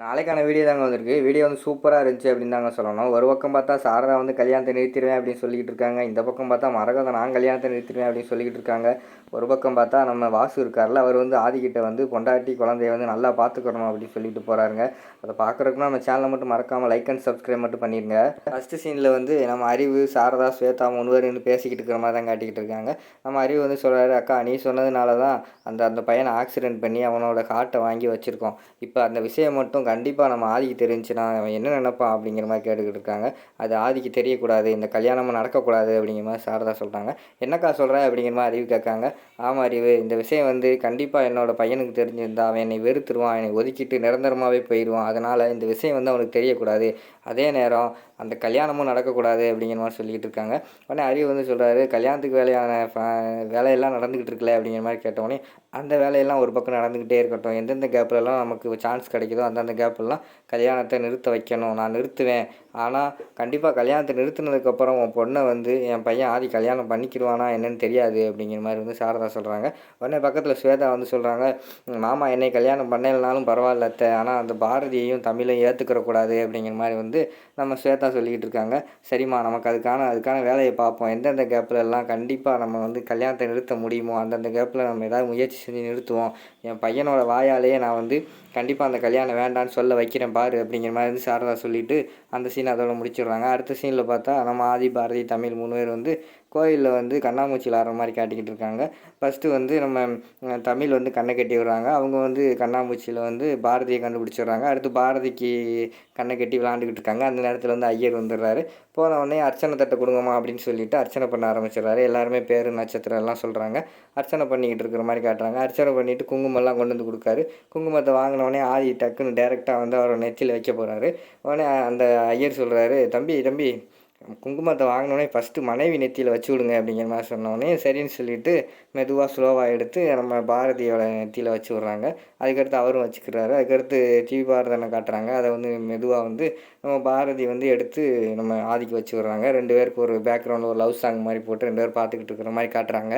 நாளைக்கான வீடியோ தாங்க வந்திருக்கு. வீடியோ வந்து சூப்பராக இருந்துச்சு அப்படின்னு தாங்க சொல்லணும். ஒரு பக்கம் பார்த்தா சாரதா வந்து கல்யாணத்தை நிறுத்திடுவேன் அப்படின்னு சொல்லிக்கிட்டு இருக்காங்க. இந்த பக்கம் பார்த்தா மரகதை நான் கல்யாணத்தை நிறுத்திடுவேன் அப்படின்னு சொல்லிக்கிட்டு இருக்காங்க. ஒரு பக்கம் பார்த்தா நம்ம வாசு இருக்கார்ல அவர் வந்து ஆதிக்கிட்ட வந்து பொண்டாட்டி குழந்தைய வந்து நல்லா பார்த்துக்கணும் அப்படின்னு சொல்லிட்டு போகிறாருங்க அதை பார்க்குறதுக்குன்னா நம்ம சேனலை மட்டும் மறக்காமல் லைக் அண்ட் சப்ஸ்கிரைப் மட்டும் பண்ணிடுங்க ஃபஸ்ட்டு சீனில் வந்து நம்ம அறிவு சாரதா ஸ்வேதா மூணு நின்று பேசிக்கிட்டு இருக்கிற மாதிரி தான் காட்டிக்கிட்டு இருக்காங்க. நம்ம அறிவு வந்து சொல்கிறாரு அக்கா நீ சொன்னதுனால தான் அந்த அந்த பையனை ஆக்சிடென்ட் பண்ணி அவனோட காட்டை வாங்கி வச்சுருக்கோம். இப்போ அந்த விஷயம் மட்டும் கண்டிப்பாக நம்ம ஆதிக்கு தெரிஞ்சுன்னா அவன் என்ன நினைப்பான் அப்படிங்கிற மாதிரி கேட்டுக்கிட்டு இருக்காங்க. அது ஆதிக்கு தெரியக்கூடாது இந்த கல்யாணமும் நடக்கக்கூடாது அப்படிங்கிற மாதிரி சாரதா சொல்கிறாங்க என்னக்கா சொல்கிற அப்படிங்கிற மாதிரி அறிவு கேட்காங்க. ஆமாம் அறிவு இந்த விஷயம் வந்து கண்டிப்பாக என்னோடய பையனுக்கு தெரிஞ்சிருந்தா அவன் என்னை வெறுத்துருவான் என்னை ஒதுக்கிட்டு நிரந்தரமாகவே போயிடுவான். அதனால் இந்த விஷயம் வந்து அவனுக்கு தெரியக்கூடாது. அதே நேரம் அந்த கல்யாணமும் நடக்கக்கூடாது அப்படிங்கிற மாதிரி சொல்லிக்கிட்டு இருக்காங்க. உடனே அறிவு வந்து சொல்கிறாரு கல்யாணத்துக்கு வேலையான ஃப- வேலையெல்லாம் நடந்துக்கிட்டு இருக்கல அப்படிங்கிற மாதிரி கேட்டோடனே அந்த வேலையெல்லாம் ஒரு பக்கம் நடந்துக்கிட்டே இருக்கட்டும். எந்தெந்த கேப்லலாம் நமக்கு சான்ஸ் கிடைக்குதோ அந்தந்த கேப்லலாம் கல்யாணத்தை நிறுத்த வைக்கணும். நான் நிறுத்துவேன். ஆனால் கண்டிப்பாக கல்யாணத்தை நிறுத்தினதுக்கப்புறம் உன் பொண்ணை வந்து என் பையன் ஆதி கல்யாணம் பண்ணிக்கிடுவானா என்னன்னு தெரியாது. அப்படிங்கிற மாதிரி வந்து சாரதா சொல்கிறாங்க உடனே பக்கத்தில் ஸ்வேதா வந்து சொல்கிறாங்க மாமா என்னை கல்யாணம் பண்ணலைனாலும் பரவாயில்லத்தை ஆனால் அந்த பாரதியையும் தமிழையும் ஏற்றுக்கிற கூடாது அப்படிங்கிற மாதிரி வந்து நம்ம ஸ்வேதா சொல்லிக்கிட்டு இருக்காங்க சரிம்மா நமக்கு அதுக்கான அதுக்கான வேலையை பார்ப்போம். எந்தெந்த கேப்பில் எல்லாம் கண்டிப்பாக நம்ம வந்து கல்யாணத்தை நிறுத்த முடியுமோ அந்தந்த கேப்பில் நம்ம ஏதாவது முயற்சி செஞ்சு நிறுத்துவோம். என் பையனோட வாயாலேயே நான் வந்து கண்டிப்பாக அந்த கல்யாணம் வேண்டான்னு சொல்ல வைக்கிறேன் பாரு அப்படிங்கிற மாதிரி வந்து சாரதா சொல்லிட்டு அந்த சீன் அதோட முடிச்சிடுறாங்க. அடுத்த சீனில் பார்த்தா நம்ம ஆதி பாரதி தமிழ் மூணு பேர் வந்து கோயிலில் வந்து கண்ணாமூச்சியில் ஆடுற மாதிரி காட்டிக்கிட்டு இருக்காங்க. ஃபஸ்ட்டு வந்து நம்ம தமிழ் வந்து கண்ணை கட்டி விடுறாங்க. அவங்க வந்து கண்ணாமூச்சியில் வந்து பாரதியை கண்டுபிடிச்சிடுறாங்க. அடுத்து பாரதிக்கு கண்ணை கட்டி விளாண்டுக்கிட்டு இருக்காங்க. அந்த நேரத்தில் வந்து ஐயர் வந்துடுறாரு. போன உடனே அர்ச்சனை தட்டை கொடுங்கம்மா அப்படின்னு சொல்லிட்டு அர்ச்சனை பண்ண ஆரம்பிச்சிடுறாரு. எல்லாருமே பேர் நட்சத்திரம் எல்லாம் சொல்கிறாங்க அர்ச்சனை பண்ணிக்கிட்டு இருக்கிற மாதிரி காட்டுறாங்க. அர்ச்சனை பண்ணிவிட்டு குங்குமம்லாம் கொண்டு வந்து கொடுக்காரு. குங்குமத்தை வாங்கின உடனே ஆதி டக்குன்னு டேரெக்டாக வந்து அவரை நெத்தியில் வைக்க போகிறாரு உடனே அந்த ஐயர் சொல்கிறாரு தம்பி தம்பி குங்குமத்தை வாங்கினோடனே ஃபஸ்ட்டு மனைவி நெத்தியில் வச்சு விடுங்க அப்படிங்கிற மாதிரி சொன்னோடனே சரின்னு சொல்லிட்டு மெதுவாக ஸ்லோவாக எடுத்து நம்ம பாரதியோட நெத்தியில் வச்சு விட்றாங்க. அதுக்கடுத்து அவரும் வச்சுக்கிறாரு. அதுக்கடுத்து டிவி பாரதனை காட்டுறாங்க. அதை வந்து மெதுவாக வந்து நம்ம பாரதி வந்து எடுத்து நம்ம ஆதிக்கு வச்சு விட்றாங்க. ரெண்டு பேருக்கு ஒரு பேக்ரவுண்டில் ஒரு லவ் சாங் மாதிரி போட்டு ரெண்டு பேரும் பார்த்துக்கிட்டு இருக்கிற மாதிரி காட்டுறாங்க.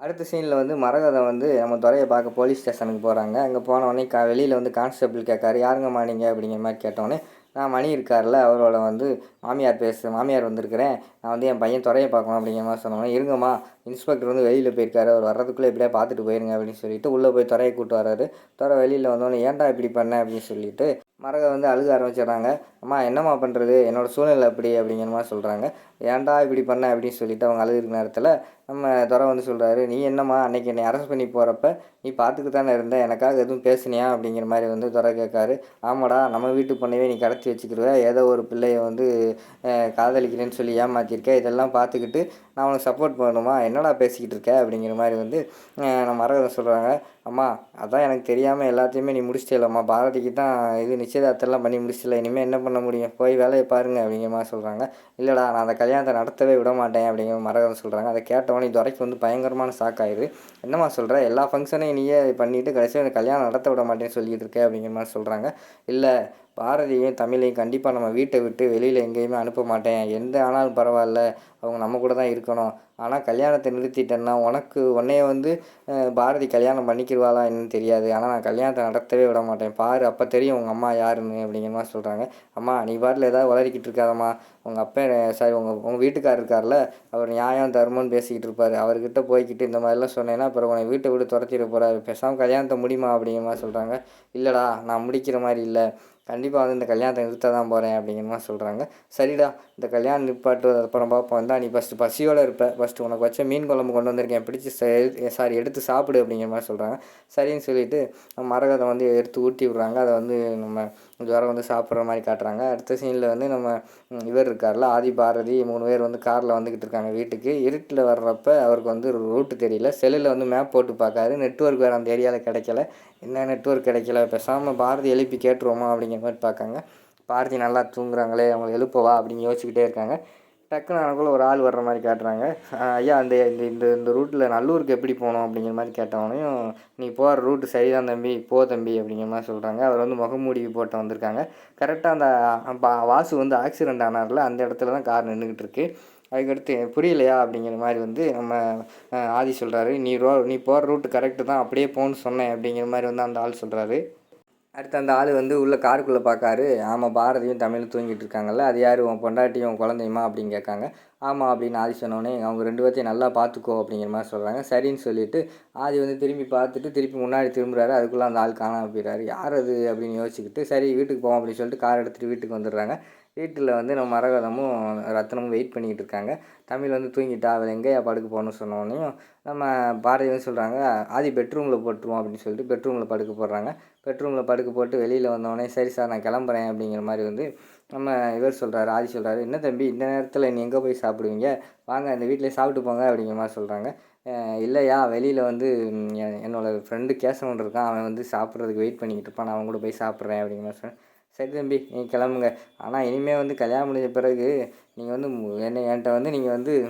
அடுத்த சீனில் வந்து மரகதை வந்து நம்ம துறையை பார்க்க போலீஸ் ஸ்டேஷனுக்கு போகிறாங்க அங்கே போனவொடனே கா வெளியில் வந்து கான்ஸ்டபிள் கேட்காரு யாருங்கம்மா நீங்கள் அப்படிங்கிற மாதிரி கேட்டோடனே நான் மணி இருக்கார்ல அவரோட வந்து மாமியார் பேச மாமியார் வந்திருக்கிறேன். நான் வந்து என் பையன் துறையை பார்க்கணும் அப்படிங்கிற மாதிரி சொன்னோன்னே இருங்கம்மா இன்ஸ்பெக்டர் வந்து வெளியில் போயிருக்காரு. அவர் வர்றதுக்குள்ளே எப்படியா பார்த்துட்டு போயிருங்க அப்படின்னு சொல்லிட்டு உள்ளே போய் துறையை கூட்டு வர்றாரு. துறை வெளியில் வந்தோடனே ஏன்டா இப்படி பண்ண? அப்படின்னு சொல்லிட்டு மரக வந்து அழுக ஆரம்பிச்சிடுறாங்க. அம்மா என்னம்மா பண்ணுறது என்னோட சூழ்நிலை அப்படி அப்படிங்கிற மாதிரி சொல்கிறாங்க ஏன்டா இப்படி பண்ண? அப்படின்னு சொல்லிட்டு அவங்க அழுகிற நேரத்தில் நம்ம துறை வந்து சொல்கிறாரு நீ என்னம்மா அன்னைக்கு என்னை அரெஸ்ட் பண்ணி போகிறப்ப நீ பார்த்துக்கு தானே இருந்த? எனக்காக எதுவும் பேசுனியா? அப்படிங்கிற மாதிரி வந்து துறை கேட்காரு. ஆமாடா நம்ம வீட்டு பொண்ணையே நீ கடத்தி வச்சுக்கிருவ. ஏதோ ஒரு பிள்ளையை வந்து காதலிக்கிறேன்னு சொல்லி ஏமாற்றிருக்க இதெல்லாம் பார்த்துக்கிட்டு நான் உனக்கு சப்போர்ட் பண்ணணுமா? என்னடா பேசிக்கிட்டு இருக்க? அப்படிங்கிற மாதிரி வந்து நம்ம மரகதம் சொல்கிறாங்க அம்மா அதான் எனக்கு தெரியாமல் எல்லாத்தையுமே நீ முடிச்சிட்டேலம்மா. பாரதிக்கு தான் இது நிச்சயதார்த்தம்லாம் பண்ணி முடிச்சிடல இனிமேல் என்ன பண்ண முடியும்? போய் வேலையை பாருங்க அப்படிங்கிற மாதிரி சொல்கிறாங்க இல்லைடா நான் அந்த கல்யாணத்தை நடத்தவே விட மாட்டேன் அப்படிங்கிற மரகதம் சொல்கிறாங்க அதை இது வரைக்கும் வந்து பயங்கரமான ஷாக் ஆயிடுது என்னம்மா சொல்கிற எல்லா ஃபங்க்ஷனையும் நீயே பண்ணிவிட்டு கடைசியாக இந்த கல்யாணம் நடத்த விட மாட்டேன்னு சொல்லிட்டு இருக்க அப்படிங்கிற மாதிரி சொல்கிறாங்க இல்லை பாரதியையும் தமிழையும் கண்டிப்பாக நம்ம வீட்டை விட்டு வெளியில் எங்கேயுமே அனுப்ப மாட்டேன். எந்த ஆனாலும் பரவாயில்ல. அவங்க நம்ம கூட தான் இருக்கணும். ஆனால் கல்யாணத்தை நிறுத்திட்டேன்னா உனக்கு உன்னைய வந்து பாரதி கல்யாணம் பண்ணிக்கிடுவாளா என்னன்னு தெரியாது. ஆனால் நான் கல்யாணத்தை நடத்தவே விட மாட்டேன். பாரு அப்போ தெரியும் உங்கள் அம்மா யாருன்னு அப்படிங்கிற மாதிரி சொல்கிறாங்க அம்மா நீ பாட்டில் ஏதாவது வளரிக்கிட்டு இருக்காதம்மா. உங்கள் அப்பா சாரி உங்கள் உங்கள் வீட்டுக்கார் இருக்கார்ல அவர் நியாயம் தர்மம்னு பேசிக்கிட்டு இருப்பார். அவர்கிட்ட போய்க்கிட்டு இந்த மாதிரிலாம் சொன்னேன்னா அப்புறம் உன்னை வீட்டை விட்டு துரத்திட போகிறாரு பேசாமல் கல்யாணத்தை முடியுமா அப்படிங்கிற மாதிரி சொல்கிறாங்க இல்லைடா நான் முடிக்கிற மாதிரி இல்லை. கண்டிப்பாக வந்து இந்த கல்யாணத்தை நிறுத்த தான் போகிறேன் அப்படிங்கிற மாதிரி சொல்கிறாங்க சரிடா இந்த கல்யாணம் நிப்பாட்டு அப்புறம் பார்ப்போம். தான் நீ ஃபஸ்ட்டு பசியோடு இருப்ப? ஃபஸ்ட்டு உனக்கு வச்ச மீன் குழம்பு கொண்டு வந்திருக்கேன். பிடிச்சி சாரி எடுத்து சாப்பிடு அப்படிங்கிற மாதிரி சொல்கிறாங்க சரின்னு சொல்லிட்டு மரகதை வந்து எடுத்து ஊட்டி விட்றாங்க. அதை வந்து நம்ம ஜுரம் வந்து சாப்பிட்ற மாதிரி காட்டுறாங்க. அடுத்த சீனில் வந்து நம்ம இவர் இருக்கார்ல ஆதி பாரதி மூணு பேர் வந்து காரில் வந்துக்கிட்டு இருக்காங்க வீட்டுக்கு. இருட்டில் வர்றப்ப அவருக்கு வந்து ரூட்டு தெரியல. செல்லில் வந்து மேப் போட்டு பார்க்காரு. நெட்வொர்க் வேறு அந்த ஏரியாவில் கிடைக்கல. என்ன நெட்வொர்க் கிடைக்கல? பேசாமல் பாரதி எழுப்பி கேட்டுருவோமா அப்படிங்கிற மாதிரி பார்க்காங்க. பாரதி நல்லா தூங்குறாங்களே அவங்களை எழுப்பவா அப்படின்னு யோசிச்சுக்கிட்டே இருக்காங்க. டக்குன்னு எனக்குள்ள ஒரு ஆள் வர்ற மாதிரி காட்டுறாங்க. ஐயா அந்த இந்த இந்த இந்த ரூட்டில் நல்லூருக்கு எப்படி போகணும் அப்படிங்கிற மாதிரி கேட்டவனையும் நீ போகிற ரூட்டு சரிதான் தம்பி போ தம்பி அப்படிங்கிற மாதிரி சொல்கிறாங்க அவர் வந்து முகமூடி போட்டு வந்திருக்காங்க. கரெக்டாக அந்த பா- வாசு வந்து ஆக்சிடெண்ட் ஆனார்ல அந்த இடத்துல தான் கார் நின்றுக்கிட்டு இருக்கு. அதுக்கடுத்து புரியலையா? அப்படிங்கிற மாதிரி வந்து நம்ம ஆதி சொல்கிறாரு நீ ரோ நீ போகிற ரூட்டு கரெக்டு தான் அப்படியே போகணுன்னு சொன்னேன் அப்படிங்கிற மாதிரி வந்து அந்த ஆள் சொல்கிறாரு அடுத்து அந்த ஆள் வந்து உள்ளே காருக்குள்ளே பார்க்காரு ஆமாம் பாரதியும் தமிழும் தூங்கிட்டு இருக்காங்கல்ல. அது யார்? உன் பொண்டாட்டியும் உன் குழந்தையுமா? அப்படின்னு கேட்காங்க. ஆமாம் அப்படின்னு ஆதி சொன்னோடனே அவங்க ரெண்டு பேர்த்தையும் நல்லா பார்த்துக்கோ அப்படிங்கிற மாதிரி சொல்கிறாங்க சரின்னு சொல்லிட்டு ஆதி வந்து திரும்பி பார்த்துட்டு திருப்பி முன்னாடி திரும்புகிறாரு அதுக்குள்ளே அந்த ஆள் காணாமல் போயிடுறாரு. யார் அது? அப்படின்னு யோசிச்சுக்கிட்டு சரி வீட்டுக்கு போவோம் அப்படின்னு சொல்லிட்டு கார் எடுத்துகிட்டு வீட்டுக்கு வந்துடுறாங்க. வீட்டில் வந்து நம்ம மரகதமும் ரத்னமும் வெயிட் பண்ணிக்கிட்டு இருக்காங்க. தமிழ் வந்து தூங்கிட்டா அவள் எங்கேயா படுக்க போகணும்னு சொன்னோடனையும் நம்ம பாரதி வந்து சொல்கிறாங்க ஆதி பெட்ரூமில் போட்டுருவோம் அப்படின்னு சொல்லிட்டு பெட்ரூமில் படுக்க போடுறாங்க. பெட்ரூமில் படுக்க போட்டு வெளியில் வந்தோடனே சரி சார் நான் கிளம்புறேன் அப்படிங்கிற மாதிரி வந்து நம்ம இவர் சொல்கிறாரு ஆதி சொல்கிறாரு என்ன தம்பி இந்த நேரத்தில் நீ எங்கே போய் சாப்பிடுவீங்க? வாங்க இந்த வீட்டிலே சாப்பிட்டு போங்க அப்படிங்கிற மாதிரி சொல்கிறாங்க இல்லையா வெளியில் வந்து என்னோடய ஃப்ரெண்டு கேசவன் இருக்கான். அவன் வந்து சாப்பிட்றதுக்கு வெயிட் பண்ணிக்கிட்டு இருப்பான். நான் அவன் கூட போய் சாப்பிட்றேன் அப்படிங்கிற மாதிரி சொன்னேன் சரி தம்பி நீங்கள் கிளம்புங்க. ஆனால் இனிமேல் வந்து கல்யாணம் முடிஞ்ச பிறகு நீங்கள் வந்து மு- என்ன என்கிட்ட வந்து நீங்கள் வந்து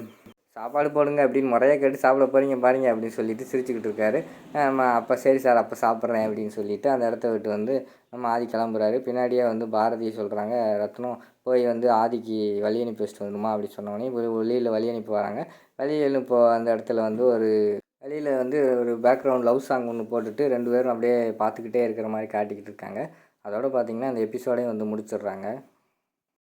சாப்பாடு போடுங்க அப்படின்னு முறையாக கேட்டு சாப்பிட போகிறீங்க பாருங்க அப்படின்னு சொல்லிட்டு சிரிச்சுக்கிட்டு இருக்காரு. நம்ம அப்போ சரி சார் அப்போ சாப்பிட்றேன் அப்படின்னு சொல்லிட்டு அந்த இடத்த விட்டு வந்து நம்ம ஆதி கிளம்புறாரு. பின்னாடியே வந்து பாரதியை சொல்கிறாங்க ரத்னம் போய் வந்து ஆதிக்கு வழி அனுப்பி வச்சுட்டு வந்துமா அப்படி சொன்னோடனே வெளியில் வழி அனுப்பி வராங்க. வழியில் இப்போ அந்த இடத்துல வந்து ஒரு வெளியில் வந்து ஒரு பேக்ரவுண்ட் லவ் சாங் ஒன்று போட்டுட்டு ரெண்டு பேரும் அப்படியே பார்த்துக்கிட்டே இருக்கிற மாதிரி காட்டிக்கிட்டு இருக்காங்க. அதோடு பார்த்திங்கன்னா அந்த எபிசோடையும் வந்து முடிச்சிடுறாங்க.